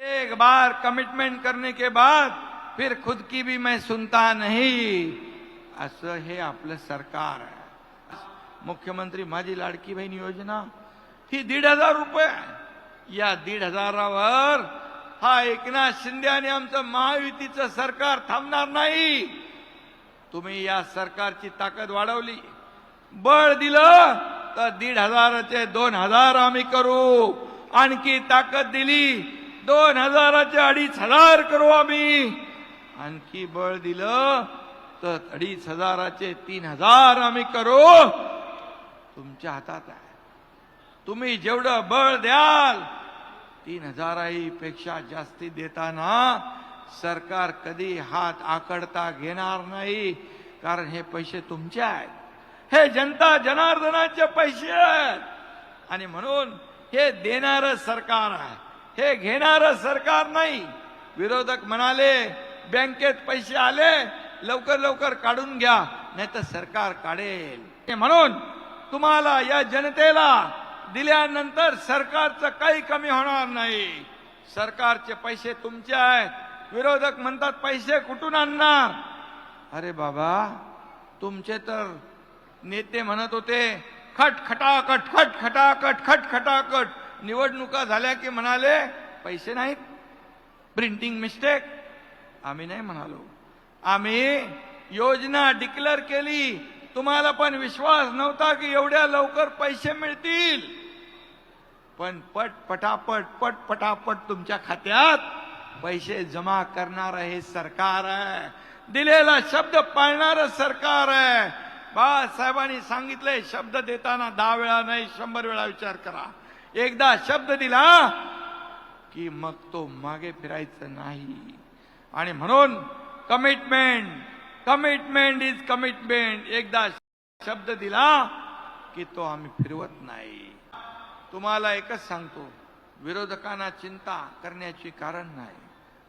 एक बार कमिटमेंट करने के बाद फिर खुद की भी मैं सुनता नहीं। असं हे आपलं सरकार आहे। मुख्यमंत्री माझी लाडकी बहीण योजना ही दीड हजार रुपये आहे. या दीड हजारावर हा एकनाथ शिंदे आणि आमचं महायुतीचं सरकार थांबणार नाही. तुम्ही या सरकारची ताकद वाढवली. बळ दिलं तर दीड हजाराचे दोन हजार आम्ही करू. आणखी ताकद दिली दोन हजाराचे अडीच हजार करू आम्ही. आणखी बळ दिलं तर अडीच हजाराचे तीन हजार आम्ही करू. तुमच्या हातात आहे. तुम्ही जेवढं बळ द्याल तीन हजाराही पेक्षा जास्ती देताना सरकार कधी हात आकडता घेणार नाही कारण हे पैसे तुमचे आहेत. हे जनता जनार्दनाचे पैसे आहेत. आणि म्हणून हे देणारं सरकार आहे. हे घेणारं सरकार नाही. विरोधक म्हणाले बँकेत पैसे आले लवकर लवकर काढून घ्या नाही तर सरकार काढेल. हे म्हणून तुम्हाला या जनतेला दिल्यानंतर सरकारचं काही कमी होणार नाही. सरकारचे पैसे तुमचे आहेत. विरोधक म्हणतात पैसे कुठून आणणार? अरे बाबा तुमचे तर नेते म्हणत होते खट खटाखट खट खटाखट खट खटाखट निवडणुका झाल्या की म्हणाले पैसे नाहीत प्रिंटिंग मिस्टेक आम्ही नाही म्हणालो. आम्ही योजना डिक्लेअर केली. तुम्हाला पण विश्वास नव्हता की एवढ्या लवकर पैसे मिळतील. पण पट पटापट पट पटापट तुमच्या खात्यात पैसे जमा करणार हे सरकार. आहे दिलेला शब्द पाळणार सरकार. आहे बाळासाहेबांनी सांगितलंय शब्द देताना दहा वेळा नाही शंभर वेळा विचार करा. एकदा शब्द दिला की मग तो मागे फिरायचं नाही. आणि म्हणून कमिटमेंट कमिटमेंट इज कमिटमेंट. एकदा शब्द दिला की तो आम्ही फिरवत नाही. तुम्हाला एकच सांगतो विरोधकांना चिंता करण्याची कारण नाही.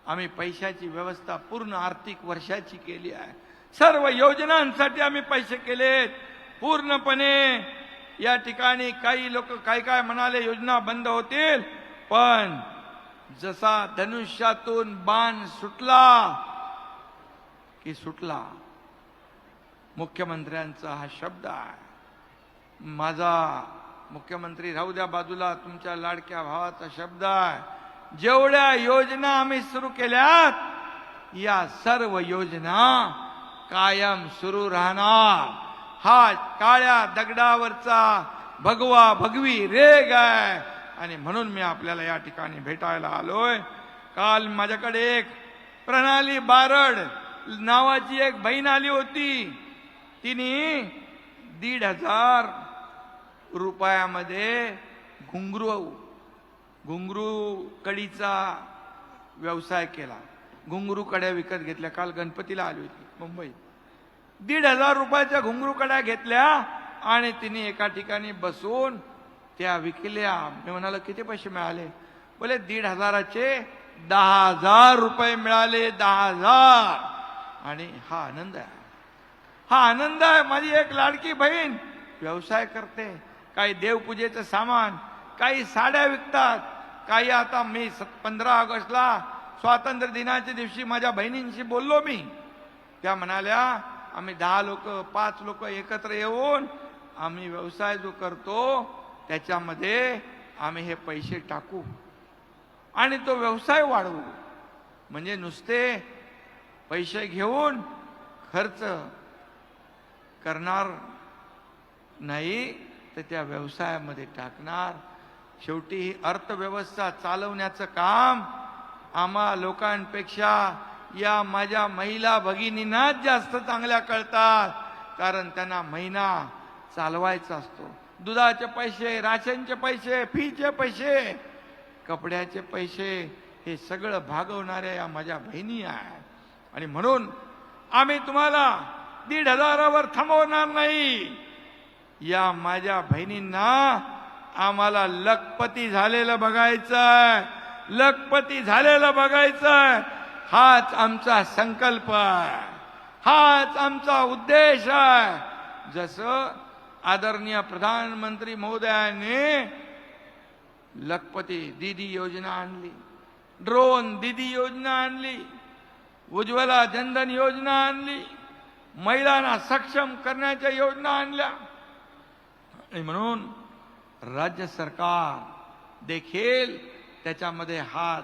आम्ही पैशाची व्यवस्था पूर्ण आर्थिक वर्षाची केली आहे. सर्व योजनांसाठी आम्ही पैसे केलेत. पूर्णपणे या ठिकाणी काही लोक काय काय म्हणाले योजना बंद होतील. पण जसा धनुष्यातून बाण सुटला की सुटला मुख्यमंत्र्यांचा हा शब्द आहे. माझा मुख्यमंत्री राहू द्या बाजूला तुमच्या लाडक्या भावाचा शब्द आहे. जेवढ्या योजना आम्ही सुरू केल्यात या सर्व योजना कायम सुरू राहणार. हा काळ्या दगडावरचा भगवा भगवी रेग आहे. आणि म्हणून मी आपल्याला या ठिकाणी भेटायला आलोय. काल माझ्याकडे एक प्रणाली बारड नावाची एक बहीण आली होती. तिने दीड हजार रुपयामध्ये घुंगरू घुंगरू कडीचा व्यवसाय केला. घुंगरू कड्या विकत घेतल्या. काल गणपतीला आली होती मुंबईत. दीड हजार रुपयाच्या घुंगरू कड्या घेतल्या आणि तिने एका ठिकाणी बसून त्या विकल्या. मी म्हणाल किती पैसे मिळाले? बोले दीड हजाराचे दहा हजार रुपये मिळाले दहा हजार. आणि हा आनंद आहे. हा आनंद आहे माझी एक लाडकी बहीण व्यवसाय करते. काही देवपूजेचं सामान काही साड्या विकतात. काही आता मी पंधरा ऑगस्टला स्वातंत्र्य दिनाच्या दिवशी माझ्या बहिणींशी बोललो मी. त्या म्हणाल्या आम्ही दहा लोक पाच लोक एकत्र येऊन आम्ही व्यवसाय जो करतो त्याच्यामध्ये आम्ही हे पैसे टाकू. आणि तो व्यवसाय वाढवू. म्हणजे नुसते पैसे घेऊन खर्च करणार नाही तर त्या व्यवसायामध्ये टाकणार. शेवटी ही अर्थव्यवस्था चालवण्याचं काम आम्हा लोकांपेक्षा या माझ्या महिला भगिनींनाच जास्त चांगल्या कळतात. कारण त्यांना महिना चालवायचा असतो. दुधाचे पैसे राशनचे पैसे फीचे पैसे कपड्याचे पैसे हे सगळं भागवणाऱ्या या माझ्या बहिणी आहेत. आणि म्हणून आम्ही तुम्हाला दीड हजारावर थांबवणार नाही. या माझ्या बहिणींना आम्हाला लखपती झालेलं बघायचंय. लखपती झालेलं बघायचंय. हाच आमचा संकल्प आहे. हाच आमचा उद्देश आहे. जसं आदरणीय प्रधानमंत्री महोदयाने लखपती दीदी योजना आणली ड्रोन दीदी योजना आणली उज्ज्वला जनधन योजना आणली महिलांना सक्षम करण्याच्या योजना आणल्या. आणि म्हणून राज्य सरकार देखील त्याच्यामध्ये हात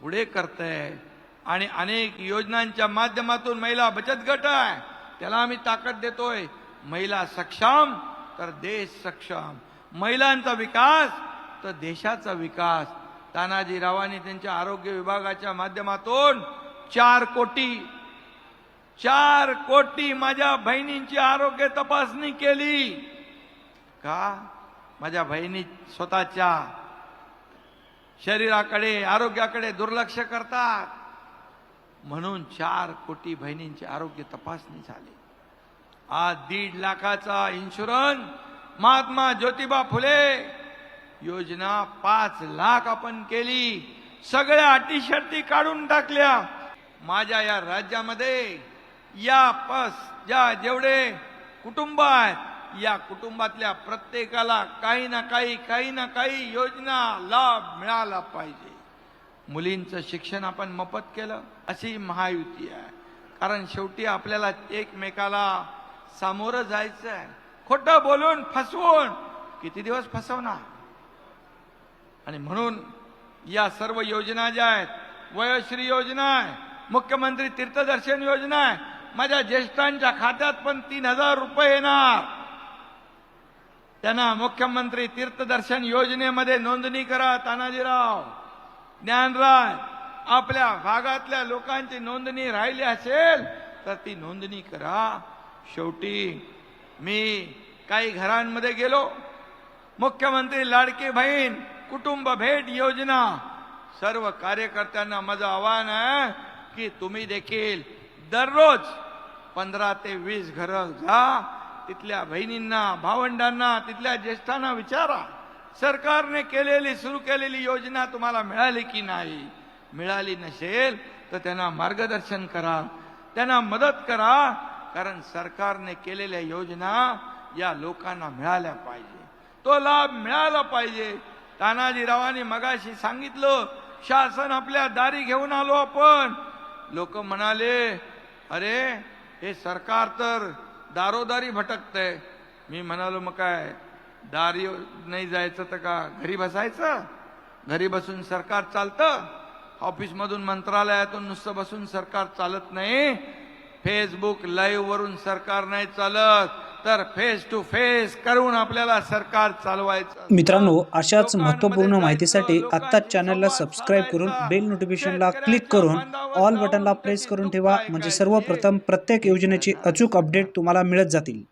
पुढे करतंय. आणि अनेक योजनांच्या माध्यमातून महिला बचत गट आहे. त्याला आम्ही ताकद देतोय. महिला सक्षम तर देश सक्षम. महिलांचा विकास तर देशाचा विकास. तानाजीरावांनी त्यांच्या आरोग्य विभागाच्या माध्यमातून चार कोटी चार कोटी माझ्या बहिणींची आरोग्य तपासणी केली. का? माझ्या बहिणी स्वतःच्या शरीराकडे आरोग्याकडे दुर्लक्ष करतात. म्हणून चार कोटी बहिणींची आरोग्य तपासणी झाली. आज दीड लाखाचा इन्शुरन्स महात्मा ज्योतिबा फुले योजना पाच लाख आपण केली. सगळ्या अटी शर्ती काढून टाकल्या. माझ्या या राज्यामध्ये या पस ज्या जेवढे कुटुंब आहेत या कुटुंबातल्या प्रत्येकाला काही ना काही काही ना काही योजना लाभ मिळाला पाहिजे. मुलींचं शिक्षण आपण मफत केलं अशी महायुती आहे. कारण शेवटी आपल्याला एकमेकाला सामोरं जायचं आहे. खोटं बोलून फसवून किती दिवस फसवणार? आणि म्हणून या सर्व योजना ज्या आहेत वयश्री योजना आहे मुख्यमंत्री तीर्थदर्शन योजना आहे माझ्या ज्येष्ठांच्या खात्यात पण तीन हजार रुपये येणार. त्यांना मुख्यमंत्री तीर्थदर्शन योजनेमध्ये नोंदणी करा तानाजीराव. ज्ञानराज आपल्या भागातल्या लोकांची नोंदणी राहिली असेल तर ती नोंदणी करा. शेवटी मी काही घरांमध्ये गेलो. मुख्यमंत्री लाडकी बहीण कुटुंब भेट योजना. सर्व कार्यकर्त्यांना माझं आवाहन आहे की तुम्ही देखील दररोज पंधरा ते वीस घरं जा तिथल्या बहिणींना भावंडांना तिथल्या ज्येष्ठांना विचारा. सरकारने केलेली सुरू केलेली योजना तुम्हाला मिळाली की नाही? मिळाली नसेल तर त्यांना मार्गदर्शन करा. त्यांना मदत करा कारण सरकारने केलेल्या योजना या लोकांना मिळाल्या पाहिजे. तो लाभ मिळाला पाहिजे. तानाजीरावांनी मगाशी सांगितलं शासन आपल्या दारी घेऊन आलो आपण. लोक म्हणाले अरे हे सरकार तर दारोदारी भटकतंय. मी म्हणालो मग काय? दारी नाही जायचं तर का घरी बसायचं? घरी बसून सरकार चालतं? ऑफिसमधून मंत्रालयातून नुसतं बसून सरकार चालत नाही? फेसबुक लाईव्ह वरून सरकार नाही चालत. तर फेस टू फेस करून आपल्याला सरकार चालवायचं. मित्रांनो अशाच महत्त्वपूर्ण माहितीसाठी आत्ताच चॅनलला सबस्क्राईब करून बेल नोटिफिकेशनला क्लिक करून ऑल बटनला प्रेस करून ठेवा. म्हणजे सर्वप्रथम प्रत्येक योजनेची अचूक अपडेट तुम्हाला मिळत जातील.